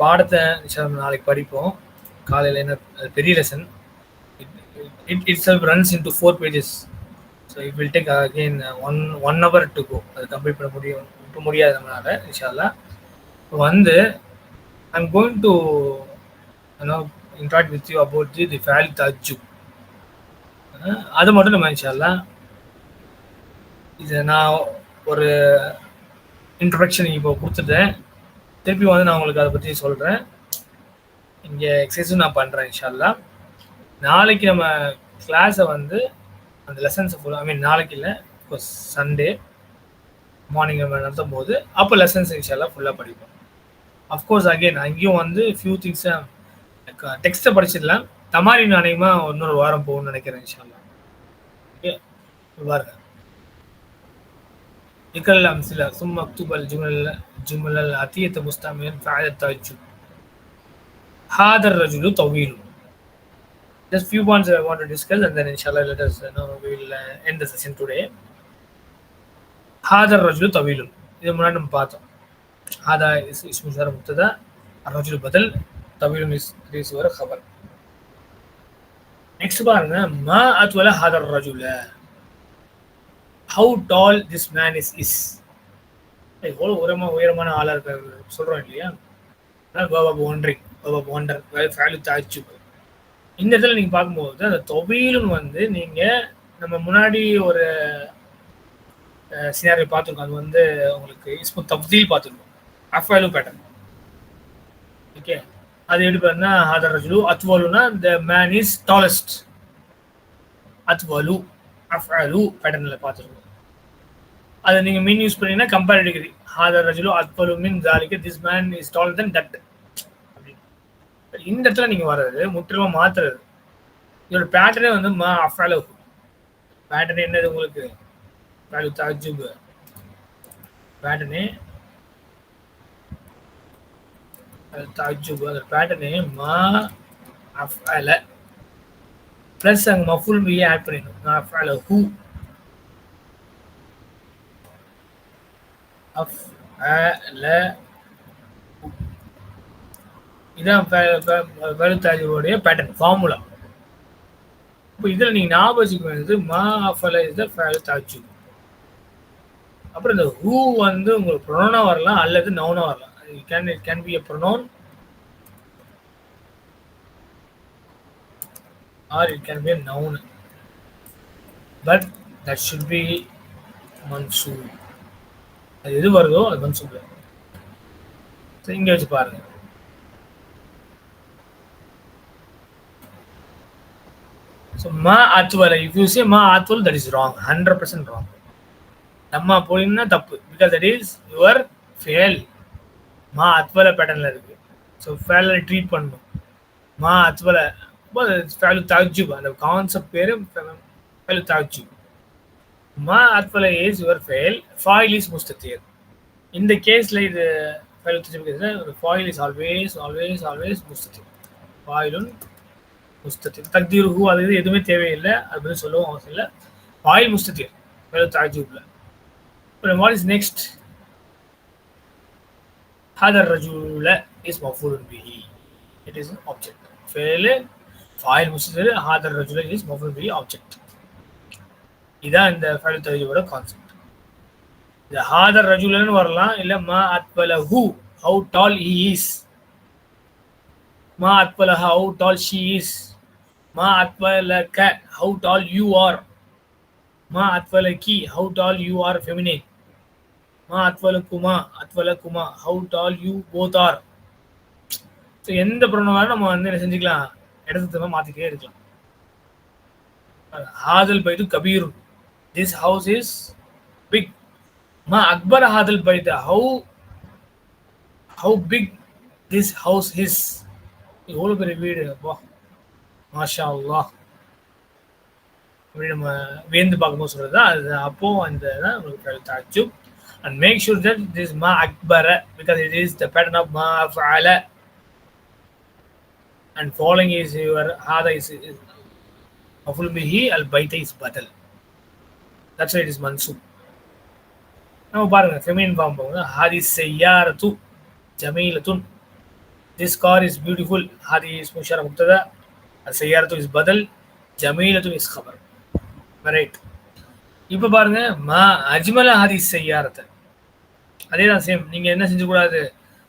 பாடத்தை நாளைக்கு படிப்போம். காலையில் என்ன பெரிய lesson it itself runs into four pages so it will take again one one hour to go அது கம்ப்ளீட் பண்ண முடியும் இப்போ முடியாது நம்மளால இன்ஷால்லா வந்து I'm going to you know interact with you about the the ஃபேல் தஜு அது மட்டும் நம்ம இன்ஷால்லா இது நான் ஒரு இன்ட்ரடக்ஷன் இப்போ கொடுத்துட்டேன். திருப்பி வந்து நான் உங்களுக்கு அதை பற்றி சொல்கிறேன் இங்கே எக்ஸசைஸும் நான் பண்ணுறேன் இன்ஷால்லா நாளைக்கு நம்ம கிளாஸை வந்து அந்த லெசன்ஸை ஃபுல்லாக ஐ மீன் நாளைக்கு இல்லை இப்போ சண்டே மார்னிங் நம்ம நடத்தும் போது அப்போ லெசன்ஸ் இன்ஷால்லாம் ஃபுல்லாக படிப்போம். அஃப்கோர்ஸ் அகெயின் அங்கேயும் வந்து ஃபியூ திங்ஸை டெக்ஸ்ட்டை படிச்சிடலாம். தமாரி அநேகமாக இன்னொரு வாரம் போகணும்னு நினைக்கிறேன் இன்ஷால்லா ஓகே பாருங்க اقرأ الأمثلة ثم اكتب الجمل الجمل الآتية مستعملا فعل التعجب هذا الرجل طويل Just few points I want to discuss and then inshallah let us you know we will uh, end the session today. هذا الرجل طويل இது முன்னாடி நம்ம பார்த்தோம் هذا اسم إشارة مبتدا الرجل بدل طويل is வர خبر next பாருங்க ما أطول هذا الرجل how tall this man is is எவ்வளோ உரமா உயரமான ஆளாக இருக்காரு சொல்கிறோம் இல்லையா? அதனால் பாபா ஒன்றிங் பாபா ஒண்டர் வேல்யூ தாச்சு இந்த இடத்துல நீங்கள் பார்க்கும்போது அந்த தொகையிலும் வந்து நீங்கள் நம்ம முன்னாடி ஒரு சினாரி பார்த்துருக்கோம். அது வந்து உங்களுக்கு இஸ்மு தப்தீல் பார்த்துருக்கோம். அஃபேலு பேட்டர்ன் ஓகே அது எப்படி பாருன்னா ஹாதர் ரஜுலு அத்வாலுனா த மேன் இஸ் டாலஸ்ட் அத்வாலு அஃபாலு பேட்டர்னில் பார்த்துருக்கோம். அதை நீங்க மீன் யூஸ் பண்ணீங்கன்னா கம்பேர் டிகிரி ஹாதர் ரஜுலு அத்பலு mean ஜாலிக்கு this man is tall then that இந்த இடத்துல நீங்க வர்றது முற்றிலுமா மாத்துறது. இதோட பேட்டர்னே வந்து மா அஃபாலோ பேட்டர்ன் என்னது உங்களுக்கு? வேல்யூ தாஜுப். பேட்டர்னே தாஜுப். அந்த பேட்டர்னே மா அஃபால ப்ளஸ் அங்கே மஃபுல் பிஏ ஆட் பண்ணிடணும் மா அஃபால ஹூ அஃல இதான் வெளுத்தாஜுடைய பேட்டர்ன் ஃபார்முலா இப்போ இதில் நீங்கள் ஞாபகம் வந்து மா அஃபல இஸ் த அப்புறம் இந்த ஹூ வந்து உங்களுக்கு ப்ரொனோனா வரலாம் அல்லது நவுனா வரலாம். It can it can be a pronoun or it can be a noun but that should be Mansoor அது எது வருதோ அது வந்து மன்சூப் இங்க வச்சு பாருங்க. ஸோ மா ஆத்துவல் இஃப் யூ சே மா ஆத்துவல் that is wrong hundred percent wrong நம்ம போனீங்கன்னா தப்பு. பிகாஸ் தட் இஸ் யுவர் ஃபேல் மா அத்வல பேட்டர்னில் இருக்கு. ஸோ ஃபேல ட்ரீட் பண்ணும் மா அத்வல ஃபேலு தாஜுப் அந்த கான்செப்ட் பேர் ஃபேலு தாஜுப் மா அத்ஃபலை இஸ் யுவர் ஃபெயில் ஃபாயில் இஸ் முஸ்தத்தீர் இந்த கேஸில் இது ஃபைல் ஒரு ஃபாயில் இஸ் ஆல்வேஸ் ஆல்வேஸ் ஆல்வேஸ் முஸ்தத்தீர் ஃபாயிலுன் முஸ்தத்தீர் தக்தீர் ஹூ அது இது எதுவுமே தேவையில்லை அப்படின்னு சொல்லவும் அவசியம் இல்லை. ஃபாயில் முஸ்தத்தீர் ஃபைல் தாஜூபில் இப்போ வாட் இஸ் நெக்ஸ்ட் ஹாதர் ரஜூல இஸ் மஃபூலுன் பிஹி. இட் இஸ் ஆப்ஜெக்ட் ஃபெயிலு ஃபாயில் முஸ்தத்தீர் ஹாதர் ரஜூல இஸ் மஃபூலுன் பிஹி ஆப்ஜெக்ட் இதான் இந்த ஃபைல் தஜீவோட கான்செப்ட் இந்த ஹாதர் ரஜுலன்னு வரலாம் இல்ல மா அத்பல ஹூ ஹவு டால் ஹி இஸ் மா அத்பல ஹவு டால் ஷி இஸ் மா அத்பல க ஹவு டால் யூ ஆர் மா அத்வல கி how tall you are feminine மா அத்வல குமா அத்வல குமா how tall you both are so எந்த பிரணவாலும் நம்ம வந்து என்ன செஞ்சுக்கலாம் இடத்துல மாற்றிக்கிட்டே இருக்கலாம். ஹாதல் பைது கபீர் திஸ் ஹவுஸ் இஸ் பிக் மா அக்பர் ஹாதல் Baith how how big this house is எவ்வளோ பெரிய வீடு அப்பா மாஷா அல்லா அப்படி நம்ம வேந்து பார்க்கும்போது சொல்றது அது அப்போ அந்த உங்களுக்கு தாஜுப் and make sure that this ma akbara because it is the pattern of ma af'ala and following is your hada is, is maful bihi al baita is that's it is it நம்ம பாருங்க feminine form பாருங்க ஹாதி செய்யாரத்து ஜமீலத்துன். This car is beautiful ஹாதி is முஷார முக்ததா. செய்யாரத்து இஸ் பதில் ஜமீலத்து இஸ் ஹபர் ரைட் இப்போ பாருங்க மா அஜ்மல ஹாதி செய்யாரத்தை. அதே தான் சேம் நீங்கள் என்ன செஞ்சக்கூடாது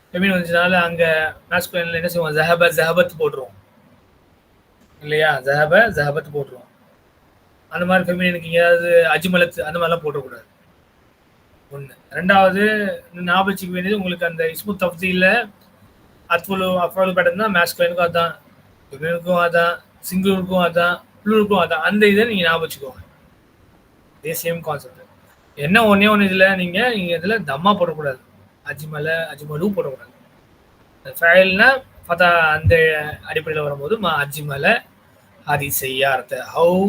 ஃபெமின் வந்துச்சுனால அங்கே மேஸ்குலனில் என்ன செய்வோம்? ஜஹப ஜஹபத் போட்டுருவோம். இல்லையா? ஜஹப ஜஹபத் போட்டுருவோம். அந்த மாதிரி ஃபெமினுக்கு எங்கேயாவது அஜ்மலத் அந்த மாதிரிலாம் போட்டக்கூடாது ஒன்று ரெண்டாவது ஞாபகத்துக்கு வேண்டியது உங்களுக்கு அந்த இஸ்முத் தப்தியில் அத்வலு அஃபாலு பேட்டர்ன் தான் மேஸ்குலனுக்கும் அதான் ஃபெமினுக்கும் அதான் சிங்கிளுக்கும் அதான் ப்ளூருக்கும் அதான். அந்த இதை நீங்கள் ஞாபகம் வச்சுக்கோங்க இதே சேம் கான்செப்ட் என்ன ஒன்றே ஒன்று இதில் நீங்கள் நீங்கள் இதில் தம்மா போடக்கூடாது. அஜிமலை அஜ்மலு போடக்கூடாது. ஃபைல்னா பார்த்தா அந்த அடிப்படையில் வரும்போது மா அஜ்மல ஹாதி செய்யார்த்த how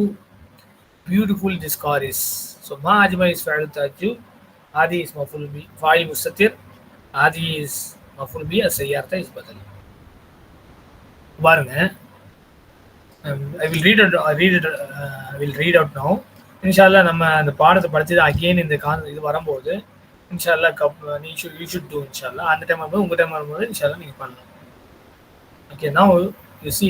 beautiful this car is so மா அஜ்மல் இஸ் ஃபைல் தாஜு ஆதி இஸ் மஃபுல் பி ஃபாயில் முஸ்தத்திர் ஆதி இஸ் மஃபுல் பி செய்யார்த்த இஸ் பதில் பாருங்க I will read out read it I will read out no இன்ஷால்லா நம்ம அந்த பாடத்தை படிச்சது அகெயின் இந்த கான் இது வரும்போது இன்ஷால்லா கப் நீ ஷுட் யூ ஷுட் டூ இன்ஷால்லா அந்த டைம் வரும்போது உங்கள் டைம் வரும்போது இன்ஷால்லா நீங்கள் பண்ணலாம். ஓகே நான் யூ சி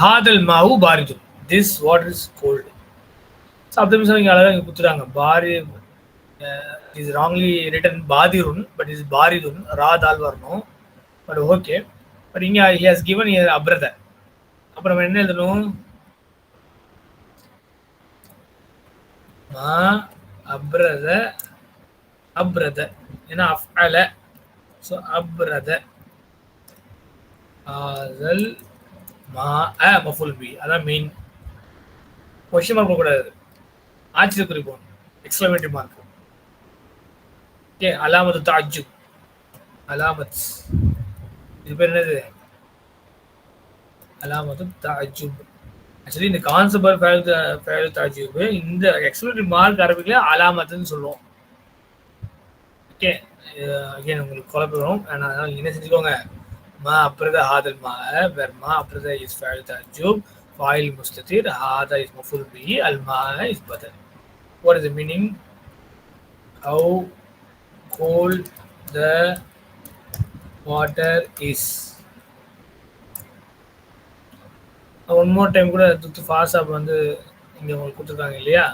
ஹாதல் மாவு பாரிதும் this water is cold so அப்படி இங்கே அழகாக இங்கே கொடுத்துட்டாங்க. பாரி இஸ் ராங்லி ரிட்டன் பாதிருன் பட் இஸ் பாரிதுன் ரா தால் வரணும். பட் ஓகே பட் இங்கே ஹி ஹாஸ் கிவன் அப்ரத அப்புறம் என்ன எழுதணும்? மா அப்ரத அப்ரத ஏன்னா அஃஅல ஸோ அப்ரத ஆதல் மா அ மஃபுல் பி. அதான் மெயின் கொஷின் மார்க் கூடாது ஆச்சரிய குறிப்போம். எக்ஸ்க்ளமேட்டிவ் மார்க் ஓகே அலாமது தாஜு. அலாமத். இது பேர் என்னது? அலாமது தாஜுப் ஆக்சுவலி இந்த கான்செப்ட் ஃபேல் தாஜூப் இந்த எக்ஸ்பிளேட்டிவ் மார்க் அரபிக்ல அலாமத்துன்னு சொல்லுவோம். ஓகே. அகைன் உங்களுக்கு குழப்பம் அதனால என்ன செஞ்சுக்கோங்க? மா அப்புறத ஹாதல் மா வேர் மா அப்ரத இஸ் ஃபேல் தாஜூப் ஃபாயில் முஸ்ததீர் ஹாதா இஸ் முஃபுல் பி அல் மா is better what is the meaning how cold the water is one more time கூட துத்து ஃபாஸ்டாப் வந்து இங்கே உங்களுக்கு கொடுத்துருக்காங்க இல்லையா?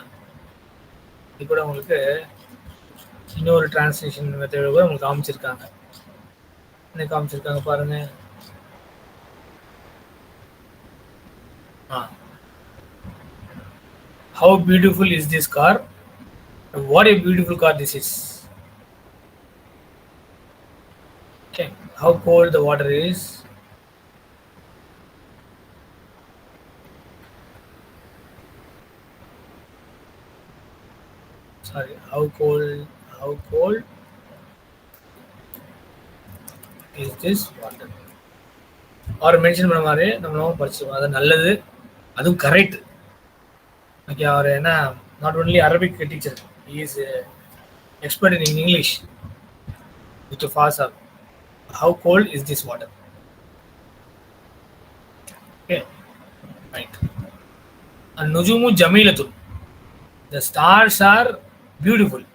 இது கூட உங்களுக்கு இன்னொரு டிரான்ஸ்லேஷன் மெத்தட் கூட உங்களுக்கு காமிச்சிருக்காங்க. என்ன காமிச்சிருக்காங்க பாருங்க ஆ how beautiful is this car what a beautiful car this is okay how cold the water is sorry how cold how cold? Is this water our mention பண்ண மாதிரி நம்மளும் படிச்சிருக்கோம் அது நல்லது. அதுவும் கரெக்ட் ஓகே அவர் என்ன not only Arabic teacher is expert in English with ஃபாஸ் of how cold is this water okay right நுஜுமு ஜமீலத்துன் த ஸ்டார்ஸ் ஆர் பியூட்டிஃபுல்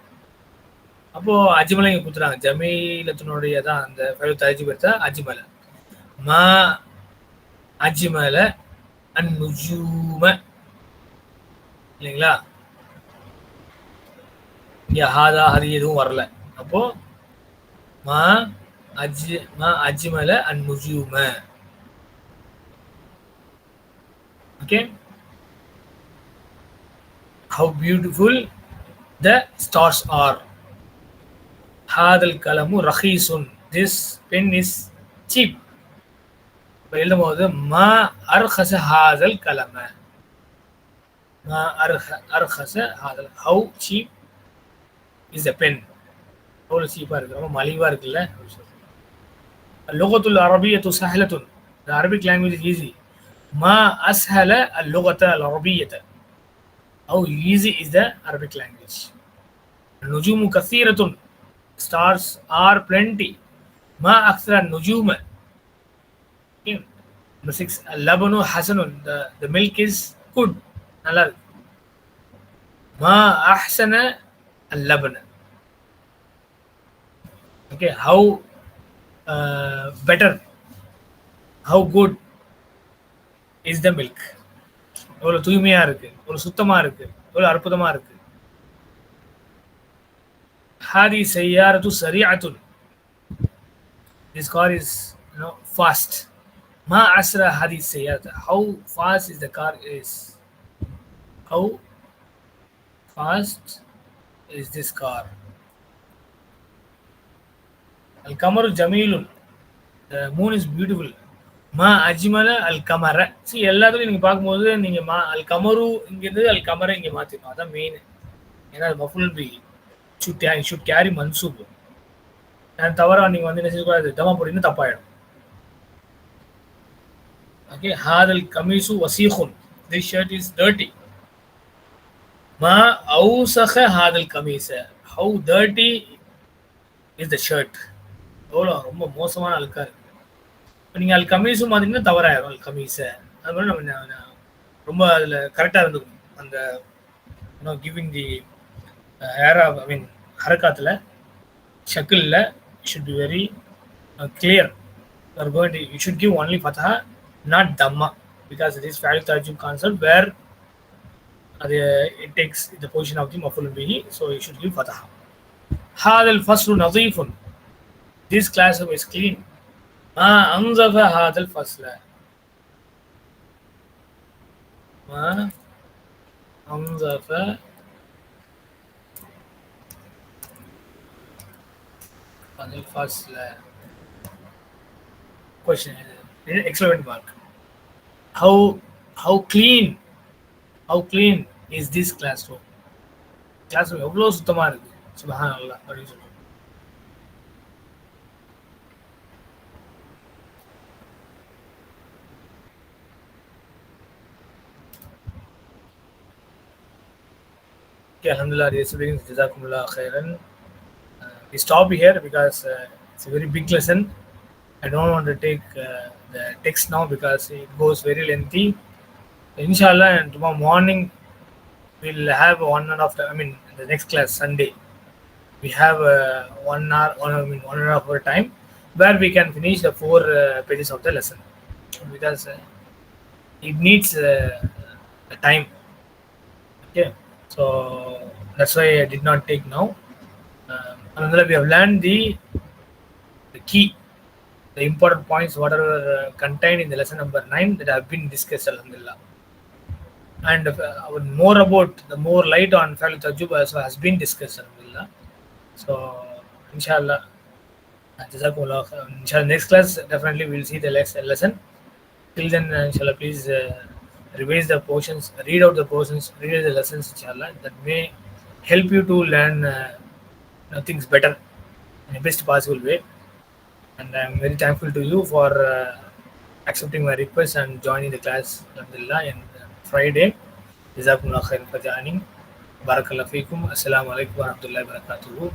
அப்போ அஜ்மலை இங்க குத்துறாங்க. ஜமீலத்தினுடைய தான் அந்த ஃபைவ் அஜி பெருத்தா அஜிமலை. மா அஜ்மல அந்நுஜூம இல்லைங்களா? இங்க ஹாதா ஹரி எதுவும் வரல. அப்போ மா அஜி மா அஜ்மல அந்நுஜூம okay how beautiful the stars are. هذا القلم رخيص. This pen is cheap. எழுதும்போது மா அர்ஹச ஹாதல் கலம மா அர்ஹ அர்ஹச ஹாதல் how cheap is a pen எவ்வளோ சீப்பாக இருக்கு ரொம்ப மலிவாக இருக்குல்ல اللغة العربية سهلة. The Arabic language is easy. ما أسهل اللغة العربية. How easy is the Arabic language? النجوم كثيرة. stars are plenty. Ma akthara nujuma. Number six, labanu hasanun. The, the milk is good uh, நல்லா இருக்கு மா அஹ்சன அல்லபன okay how better how good is the milk எவ்வளோ தூய்மையாக இருக்குது எவ்வளோ சுத்தமாக இருக்குது எவ்வளோ அற்புதமாக இருக்குது இருக்கு ஹாதி செய்யாரத்து சரியாத்துன் this car is you know fast ma asra hadi sayyarata how fast is the car is how fast is this car al kamaru jamilun the moon is beautiful மா அஜ்மல அல் கமர சி எல்லாத்துலையும் நீங்கள் பார்க்கும்போது நீங்கள் மா அல் கமரு இங்கேருந்து அல் கமரை இங்கே மாற்றிடணும் அதான் மெயின் ஏன்னா அது மஃபுல் பி ஷுட் ஷுட் கேரி மன்சூப் நான் தவறா நீங்கள் வந்து என்ன செய்யக்கூடாது? தமா போட்டிங்கன்னா தப்பாயிடும். ஓகே ஹாதல் கமீசு வசீஹுன் திஸ் ஷர்ட் இஸ் டர்ட்டி மா அவுசக ஹாதல் கமீச how dirty is the shirt எவ்வளோ ரொம்ப மோசமான அழுக்கா இருக்கு. இப்போ நீங்கள் அல் கமீஸும் மாதிரினா தவறாயிரும் அல் கமீஸை அது மாதிரி நம்ம ரொம்ப அதில் கரெக்டாக இருந்துக்கணும். அந்த யூனோ கிவிங் தி ஏரா ஐ மீன் ஹரக்காத்தில் ஷக்கிளில் should be very clear you're going to you should give only ஃபத்தஹா not தம்மா பிகாஸ் இட் இஸ் வேல்யூ தாஜும் கான்செப்ட் வேர் அது it takes the position of the மஃபுல் பிஹி ஸோ யூ ஷுட் கிவ் ஃபத்தஹா ஹாதல் ஃபஸ்லு நசீஃபுன் திஸ் கிளாஸ் இஸ் கிளீன் ஆ அன்சஃப ஹாதல் ஃபஸ்ல அன்சஃப ما أنظف هذا الفصل question excellent mark how how clean how clean is this classroom classroom எவ்வளோ சுத்தமா இருக்கு சுபஹான் அல்லாஹ் அப்படின்னு சொல்லுவோம் Okay, Alhamdulillah, dear siblings, Jazakumullah khairan. Uh, we stop here because uh, it's a very big lesson. I don't want to take uh, the text now because it goes very lengthy. Inshallah, and tomorrow morning we'll have one and a half. I mean, the next class Sunday, we have uh, one hour, one I mean one and a half hour time where we can finish the four uh, pages of the lesson because uh, it needs uh, a time. Okay, so that's why I did not take now. Another we have learned the the key the important points whatever uh, contained in the lesson number 9 that have been discussed alhamdulillah. And uh, more about the more light on Falu Tajub also has been discussed alhamdulillah. So inshallah inshallah next class definitely we'll see the next lesson. Till then uh, inshallah please uh, revise the portions read out the portions read the lessons inshallah. That may help you to learn uh, know, things better. In the best possible way. And I'm very thankful to you for uh, accepting my request and joining the class alhamdulillah and uh, Friday. Jazakumullah khair for joining. Feekum. Assalamu alaikum wa rahmatullahi wa barakatuhu